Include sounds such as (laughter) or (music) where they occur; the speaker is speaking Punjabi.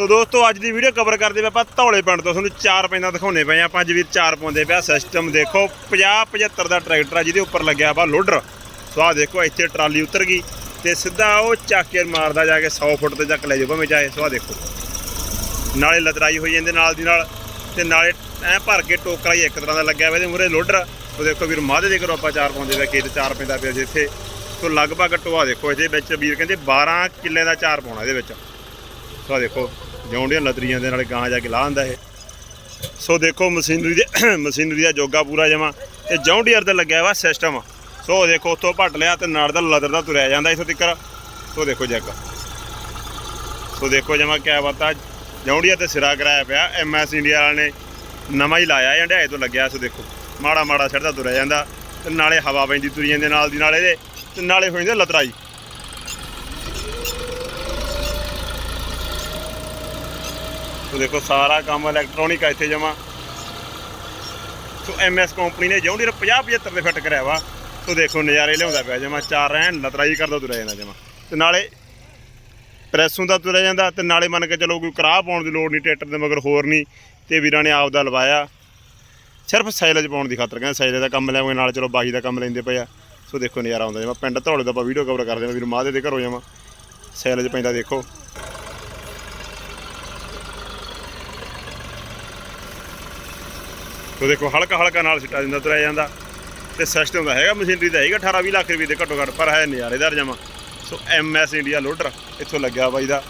ਸੋ ਦੋਸਤੋ, ਅੱਜ ਦੀ ਵੀਡੀਓ ਕਵਰ ਕਰਦੇ ਪਏ ਆਪਾਂ ਧੌਲੇ ਪਿੰਡ ਤੋਂ। ਤੁਹਾਨੂੰ ਚਾਰ ਪੈਂਦਾ ਦਿਖਾਉਣੇ ਪਏ ਆ। ਆਪਾਂ ਅੱਜ ਵੀਰ ਚਾਰ ਪਾਉਂਦੇ ਪਿਆ ਸਿਸਟਮ ਦੇਖੋ 50 75 ਦਾ ਟਰੈਕਟਰ ਆ, ਜਿਹਦੇ ਉੱਪਰ ਲੱਗਿਆ ਵਾ ਲੋਡਰ। ਸੋ ਆਹ ਦੇਖੋ, ਇੱਥੇ ਟਰਾਲੀ ਉਤਰ ਗਈ ਤੇ ਸਿੱਧਾ ਉਹ ਚੱਕ ਕੇ ਮਾਰਦਾ ਜਾ ਕੇ 100 ਫੁੱਟ ਤੇ ਚੱਕ ਲੈ ਜਾਓ ਭਾਵੇਂ ਚਾਹੇ। ਸੋ ਆਹ ਦੇਖੋ। ਨਾਲੇ ਲਤਰਾਈ ਹੋਈ ਜਾਂਦੇ ਨਾਲ ਦੀ ਨਾਲ ਤੇ ਨਾਲੇ ਐ ਭਰ ਕੇ ਟੋਕਰਾ ਹੀ ਇੱਕ ਤਰ੍ਹਾਂ ਦਾ ਲੱਗਿਆ ਵਾ ਇਹਦੇ ਮੂਰੇ ਲੋਡਰ। ਉਹ ਦੇਖੋ ਵੀਰ ਮਾਦੇ ਦੇ ਕਰੋ ਆਪਾਂ ਚਾਰ ਪਾਉਂਦੇ ਪਏ ਖੇਤ ਚਾਰ ਪੈਂਦਾ ਪਿਆ ਜਿੱਥੇ ਸੋ ਲਗਭਗ ਟੋਆ ਦੇਖੋ, ਇਹਦੇ ਵਿੱਚ ਵੀਰ ਕਹਿੰਦੇ 12 ਕਿੱਲੇ ਦਾ ਚਾਰ ਪਾਉਣਾ ਇਹਦੇ ਵਿੱਚ। ਸੋ ਦੇਖੋ ਜੌਂਡੀਆਂ ਲਤਰੀਆਂ ਦੇ ਨਾਲ ਗਾਂ ਜਾ ਕੇ ਲਾਹ ਹੁੰਦਾ ਇਹ। ਸੋ ਦੇਖੋ ਮਸ਼ੀਨਰੀ ਦੇ, (coughs) ਮਸ਼ੀਨਰੀ ਦਾ ਜੋਗਾ ਪੂਰਾ ਜਮਾ ਤੇ ਜੌਂਡੀਅਰ ਤੇ ਲੱਗਿਆ ਵਾ ਸਿਸਟਮ ਸੋ ਦੇਖੋ ਉੱਥੋਂ ਭੱਟ ਲਿਆ ਤੇ ਨਾਲ ਦਾ ਲਦਰ ਦਾ ਤੁਰਿਆ ਜਾਂਦਾ ਇਥੋਂ ਤੱਕ ਸੋ ਦੇਖੋ ਜੱਗ। ਸੋ ਦੇਖੋ ਜਮਾ ਕਿਆ ਬਤਾ ਜੌਂਡੀਅਰ ਤੇ ਸਿਰਾ ਕਰਾਇਆ ਪਿਆ। ਐਮਐਸ ਇੰਡੀਆ ਵਾਲੇ ਨੇ ਨਵਾਂ ਹੀ ਲਾਇਆ, ਇਹ ਤੋਂ ਲੱਗਿਆ। ਸੋ ਦੇਖੋ ਮਾੜਾ ਮਾੜਾ ਛੱਡਦਾ ਤੁਰਿਆ ਜਾਂਦਾ ਤੇ ਨਾਲੇ ਹਵਾ ਪੈਂਦੀ ਤੁਰੀ ਦੇ ਨਾਲ ਦੀ ਨਾਲੇ ਦੇ ਤੇ ਨਾਲੇ ਹੋ ਜਾਂਦੇ ਲਤਰਾਈ। ਦੇਖੋ, ਸਾਰਾ ਕੰਮ ਇਲੈਕਟ੍ਰੋਨਿਕ ਆ ਇੱਥੇ ਜਮਾ। ਸੋ ਐਮਐਸ ਕੰਪਨੀ ਨੇ ਜੌਂਡੀਅਰ 50 75 ਦੇ ਫਿੱਟ ਕਰਿਆ ਵਾ ਸੋ ਦੇਖੋ, ਨਜ਼ਾਰੇ ਲਿਆਉਂਦਾ ਪਿਆ ਜਮਾ, ਚਾਰ ਰਹਿਣ ਲਤਰਾਈ ਕਰਦਾ ਤੁਰਿਆ ਜਾਂਦਾ ਜਮਾ। ਤੇ ਨਾਲੇ ਪ੍ਰੈਸੋਂ ਦਾ ਤੁਰਿਆ ਜਾਂਦਾ ਤੇ ਨਾਲੇ ਮੰਨ ਕੇ ਚਲੋ ਕੋਈ ਕਰਾਹ ਪਾਉਣ ਦੀ ਲੋੜ ਨਹੀਂ ਟਰੈਕਟਰ ਦੇ ਮਗਰ ਹੋਰ ਨਹੀਂ ਤੇ ਵੀਰਾਂ ਨੇ ਆਪ ਦਾ ਲਵਾਇਆ। ਸਿਰਫ ਸਾਈਲਜ ਪਾਉਣ ਦੀ ਖਾਤਰ ਕਹਿੰਦੇ ਸਾਈਲਜ ਦਾ ਕੰਮ ਲੈਵਾਂਗੇ ਨਾਲ ਚਲੋ ਬਾਈ ਦਾ ਕੰਮ ਲੈਂਦੇ ਪਏ ਆ। ਸੋ ਦੇਖੋ ਨਜ਼ਾਰਾ ਆਉਂਦਾ ਜਮਾ, ਪਿੰਡ ਧੌਲੇ ਦਾ ਆਪਾਂ ਵੀਡੀਓ ਕਵਰ ਕਰਦੇ ਹਾਂ, ਵੀਰ ਮਾਦੇ ਦੇ ਘਰੋਂ ਜਾਵਾਂ ਸਾਈਲਜ ਪੈਂਦਾ ਦੇਖੋ। ਸੋ ਦੇਖੋ ਹਲਕਾ ਹਲਕਾ ਨਾਲ ਸਿੱਟਾ ਦਿੰਦਾ ਤੁਰਿਆ ਜਾਂਦਾ। ਤੇ ਸਿਸਟਮ ਦਾ ਹੈਗਾ ਮਸ਼ੀਨਰੀ ਦਾ ਹੈਗਾ 18 20 ਲੱਖ ਰੁਪਏ ਦੇ ਘੱਟੋ ਘੱਟ ਪਰ ਹੈ ਨਜ਼ਾਰੇਦਾਰ ਜਮਾ। ਸੋ ਐਮਐਸ ਇੰਡੀਆ ਲੋਡਰ ਇੱਥੋਂ ਲੱਗਿਆ ਬਾਈ ਦਾ।